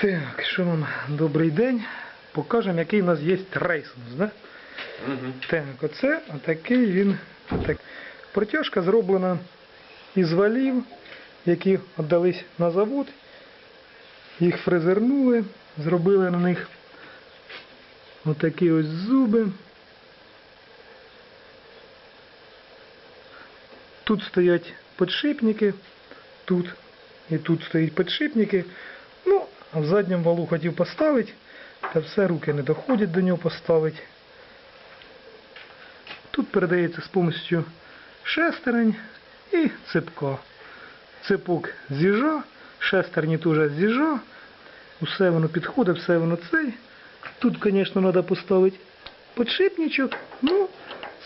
Так, що вам добрий день. Покажемо, який у нас є рейсинг. Да? Угу. Так, оце отакий він. Отак. Протяжка зроблена із валів, які віддались на завод. Їх фрезернули, зробили на них отакі ось зуби. Тут стоять підшипники, тут і тут стоять підшипники. А в задньому валу хотів поставити, та все руки не доходять до нього поставити. Тут передається з помощью шестерень і цепка. Цепок з'їжджа, шестерні теж з'їжджа. Усе воно підходить, все воно цей. Тут, звісно, треба поставити підшипничок. Ну,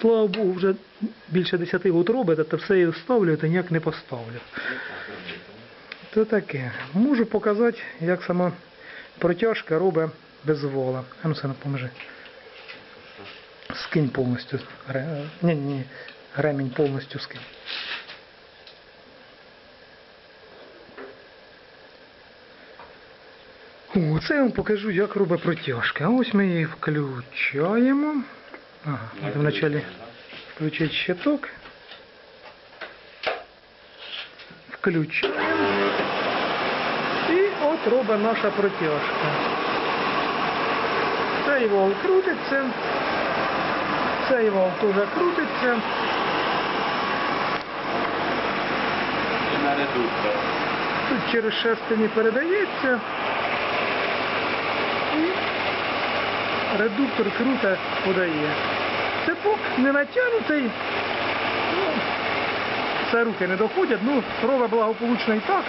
слава Богу, вже більше 10 років робите, та все я ставлю, та ніяк не поставлю. То таке. Можу показати, як сама протяжка робить без вола. А ну, поможи. Скинь повністю. Ні, ні, ремінь повністю скинь. О, це я вам покажу, як робить протяжка. А ось ми її включаємо. Ага, треба вначалі включити щиток. Включаємо. Робить наша протяжка. Цей вал крутиться. Цей вал теж крутиться. І на редуктор. Тут через шестерні передається. І редуктор круто подає. Цепок не натягнутий. Ну, це руки не доходять, ну, робить благополучно і так.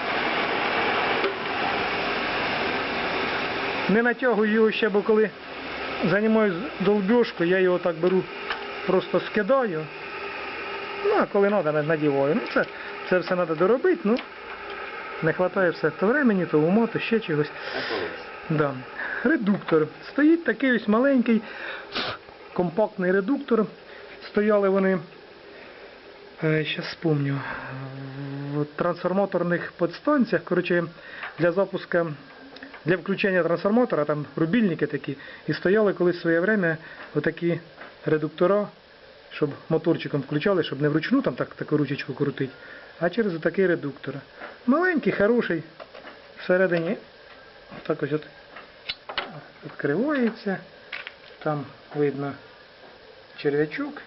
Не натягую його ще, бо коли займаюся долбьошкою, я його так беру, просто скидаю. Ну, а коли треба, надіваю. Ну, це, це все треба доробити, ну, не вистачає все то времени, то ума, то ще чогось. Да. Редуктор. Стоїть такий ось маленький компактний редуктор. Стояли вони, зараз спомню, в трансформаторних подстанціях. Коротше, для запуска, для включення трансформатора, там рубільники такі, і стояли колись в своє время отакі редуктора, щоб моторчиком включали, щоб не вручну там так, таку ручечку крутить, а через отакий редуктор. Маленький, хороший, всередині так ось от відкривається. Там видно черв'ячок.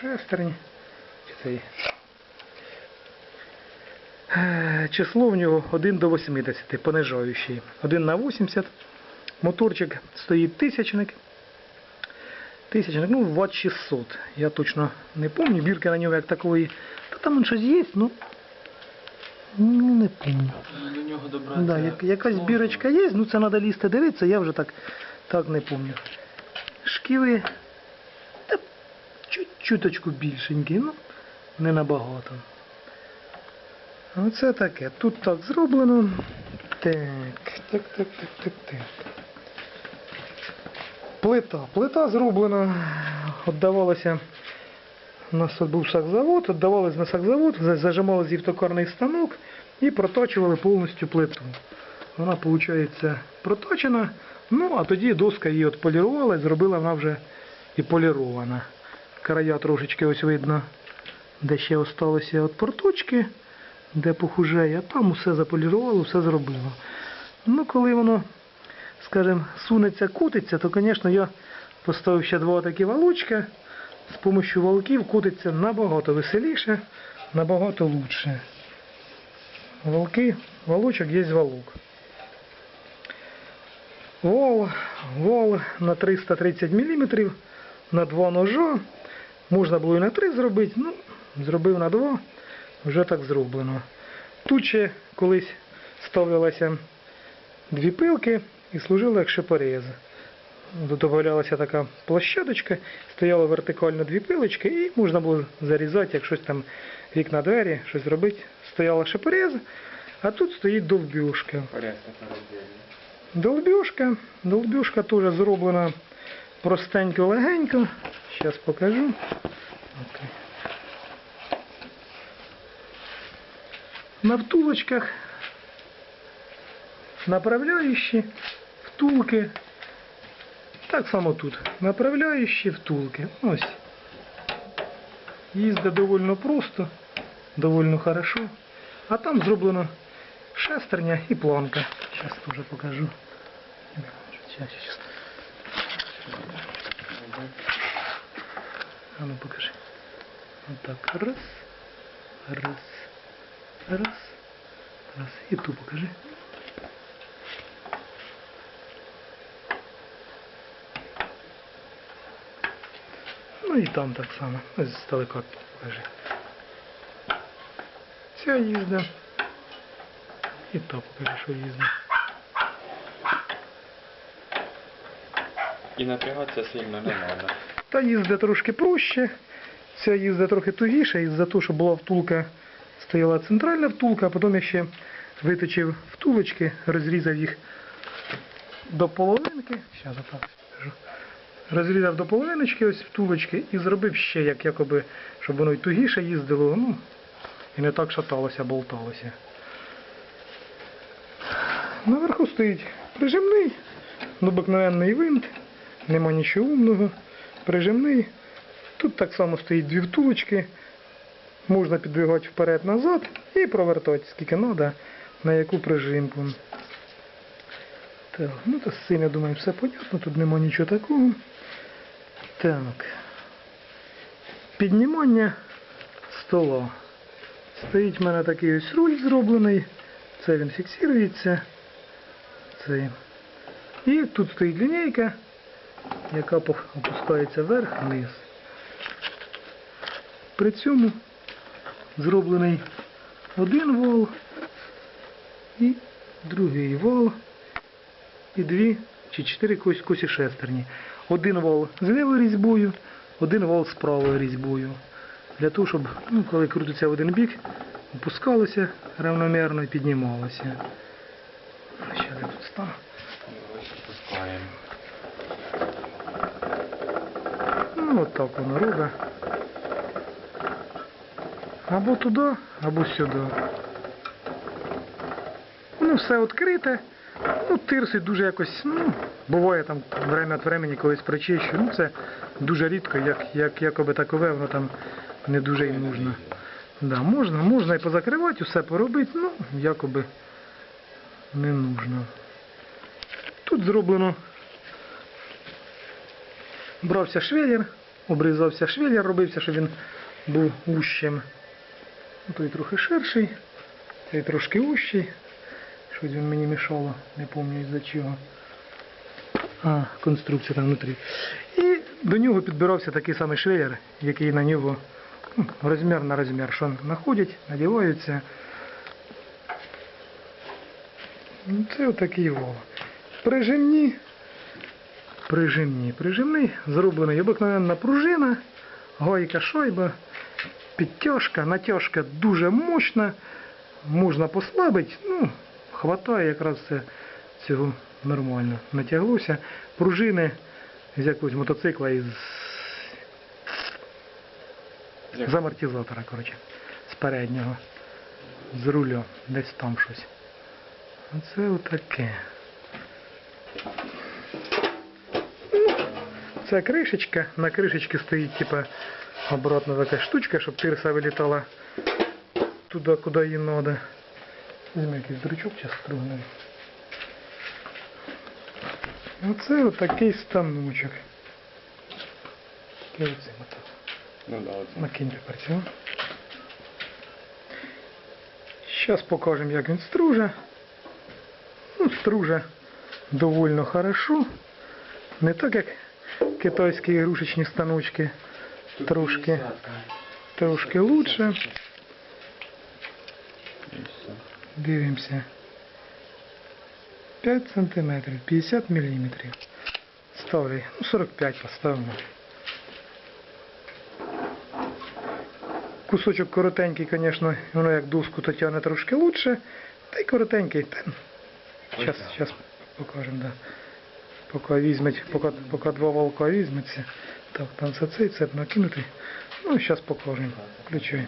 Шестерні. Цей. Е, Число в нього 1 до 80, понижаючий. 1 на 80. Моторчик стоїть тисячник. Тисячник, ну, ватт 600. Я точно не пам'ятаю. Бірки на нього як такої. Та там он щось є, ну. Ну, не пам'ятаю. До нього добратися. Да, як, якась бірочка є, ну це треба лізти дивитися, я вже так, так не пам'ятаю. Шківи та чуть-чуточку більшенькі, ну не набагато. Оце таке. Тут так зроблено. Так, так, так, так, так, так. Плита. Плита зроблена. Отдавалася. У нас тут був сакзавод, віддавались на сакзавод, за- зажимали зівтокарний станок і проточували повністю плиту. Вона, виходить, проточена, ну а тоді доска її от полірувала і зробила вона вже і полірована. Края трошечки ось видно, де ще осталися от проточки, де похужає, а там усе заполірувало, все зробило. Ну, коли воно, скажімо, сунеться, кутиться, то, звісно, я поставив ще два такі валочки. З допомогою валків кутиться набагато веселіше, набагато лучше. Волки, волочок є волок. Вол, вол на 330 мм, на два ножа. Можна було і на три зробити, ну, зробив на два, вже так зроблено. Тут ще колись ставлялися дві пилки і служили як шипорез. Додавалася така площадочка, стояли вертикально дві пилочки, і можна було зарізати, як щось там вікна двері, щось робити. Стояла шипорез, а тут стоїть довбюшка. Долбюшка. Долбюшка теж зроблена простенько легенько. Зараз покажу. На втулочках направляючі, втулки. Так само тут. Направляючі, втулки. Ось. Їздить довольно просто, довольно хорошо. А там зроблено шестерня і планка. Зараз теж покажу. Щас, щас. А ну покажи. Отак. Раз. Раз. Раз. Раз. І ту покажи. Ну і там так само. Ось здалека покажи. Ця їзда. І та покажи, що їзда. І напрягатися сильно не треба. Та їзда трошки проще. Ця їзда трохи тугіша, із-за того, що була втулка, стояла центральна втулка, а потім я ще виточив втулочки, розрізав їх до половинки. Розрізав до половиночки ось втулочки і зробив ще, як якоби, щоб воно й тугіше їздило, ну, і не так шаталося, болталося. Наверху стоїть прижимний, обикновенний винт, нема нічого умного, прижимний. Тут так само стоїть дві втулочки, можна підвигати вперед-назад і провертати скільки треба, на яку прижимку. Так, ну то з цим, я думаю, все понятно, тут нема нічого такого. Так. Піднімання стола. Стоїть в мене такий ось руль зроблений. Це він фіксується. Цей. І тут стоїть лінійка, яка опускається вверх-вниз. При цьому зроблений один вал і другий вал і дві чи чотири косі шестерні. Один вал з лівою різьбою, один вал з правою різьбою. Для того, щоб, ну, коли крутиться в один бік, опускалося равномірно і піднімалося. Ще я тут стану. Ось пускаємо. Ну, от так воно робить. Або туди, або сюди. Ну, все відкрите. Ну, тирси дуже якось, ну, буває там время від времени колись причищу. Ну, це дуже рідко, як, як якоби такове, воно там не дуже і нужно. Да, можна, можна і позакривати, все поробити, ну, якоби не нужно. Тут зроблено брався швеллер, обрізався швеллер, робився, щоб він був ущим. Ну, Той трохи ширший, той трошки ущий. Щось він мені мішало, не пам'ятаю із-за чого. А, конструкція там внутрі. І до нього підбирався такий самий швеллер, який на нього ну, розмір на розмір, що знаходять, надіваються. Ну, Це отакий вол. Прижимні прижимні. Прижимний зроблений обикновенна пружина, гайка шайба, підтяжка, натяжка дуже мощна, можна послабити, ну, хватає якраз це, цього нормально. Натяглося. Пружини з якогось мотоцикла із з амортизатора, коротше, з переднього, з руля, десь там щось. Оце отаке. Це кришечка. На кришечці стоїть типа обратно така штучка, щоб тирса вилітала туди, куди їй треба. Візьми якийсь дрючок зараз стругнув. Оце отакий станочок. Такий оцим отак. Ну да, оце. Накинь тепер цього. Зараз покажемо, як він струже. Ну, струже довольно хорошо. Не так, як китайські ігрушечні станочки. Трошки. Трошки лучше. Дивимося. 5 сантиметрів, 50 міліметрів. Ставлю, ну 45 поставимо. Кусочок коротенький, звісно, воно як доску то тягне трошки лучше. Та й коротенький. Зараз, Ось так. да. Поки візьметь, поки, поки два волка візьметься. Так, там це цей цеп накинутий. Ну, зараз покажемо. Включай.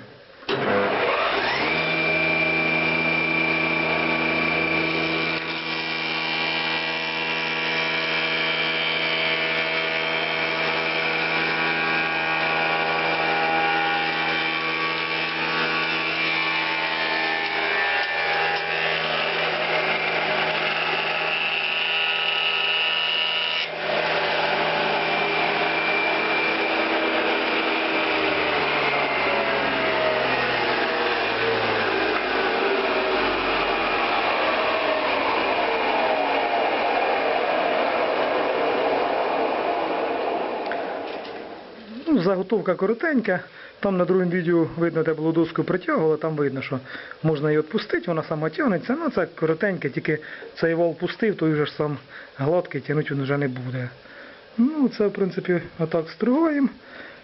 Ну, заготовка коротенька. Там на другому відео видно, де було доску притягувало, там видно, що можна її відпустити, вона сама тягнеться. Ну, це коротеньке, тільки цей вал пустив, той вже ж сам гладкий, тягнути він вже не буде. Ну, це, в принципі, отак стругаємо.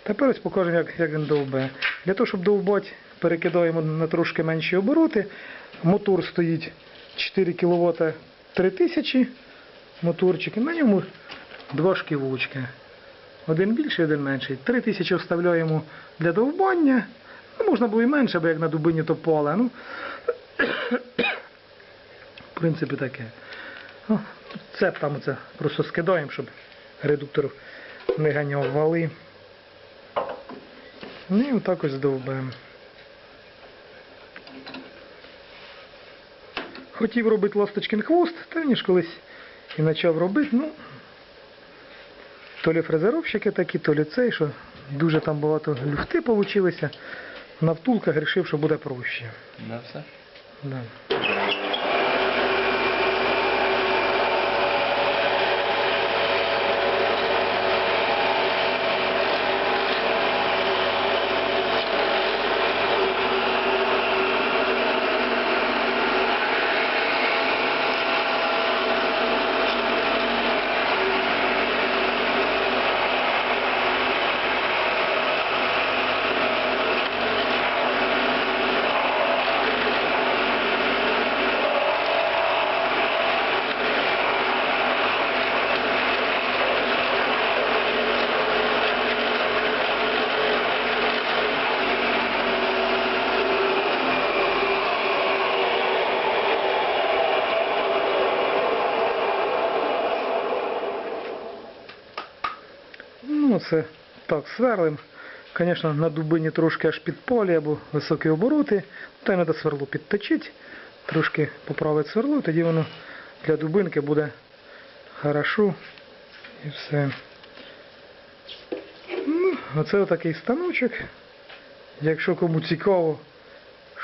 Тепер ось покажемо, як, як він довбе. Для того, щоб довбати, перекидаємо на трошки менші обороти. Мотор стоїть 4 кВт 3000 моторчик. І на ньому два шківочки. Один більший, один менший. 3000 вставляємо для довбання. Ну, можна було і менше, бо як на дубині то поле. Ну, в принципі, таке. О, Цеп там оце просто скидаємо, щоб редуктор не ганяв вали. Ну і отак ось довбаємо. Хотів робити ласточкин хвост, та він ж колись і почав робити, ну. То лі фрезеровщики такі, то лі цей, що дуже там багато люфти получилися. На втулках вирішив, що буде проще. На все? Да. Ну, це так, сверлим. Звісно, на дубині трошки аж під полі або високі обороти. Та й треба сверло підточити, трошки поправити сверло, тоді воно для дубинки буде хорошо і все. Ну, оце отакий станочок. Якщо кому цікаво,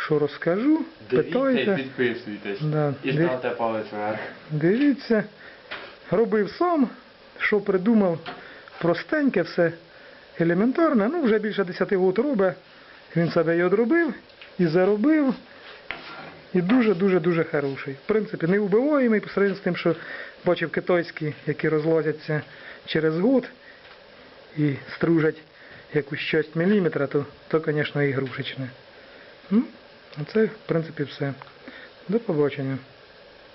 що розкажу, Дивіться і питайте. підписуйтесь. Да, І див- ставте палець вверх. Дивіться, робив сам, що придумав, простеньке, все елементарне. Ну, вже більше 10 років робить. Він себе і одробив, і заробив. І дуже-дуже-дуже хороший. В принципі, не вбиваємий по сравнению з тим, що бачив китайські, які розлазяться через год і стружать якусь часть міліметра, то, то звісно, ігрушечне. Ну, а це, в принципі, все. До побачення.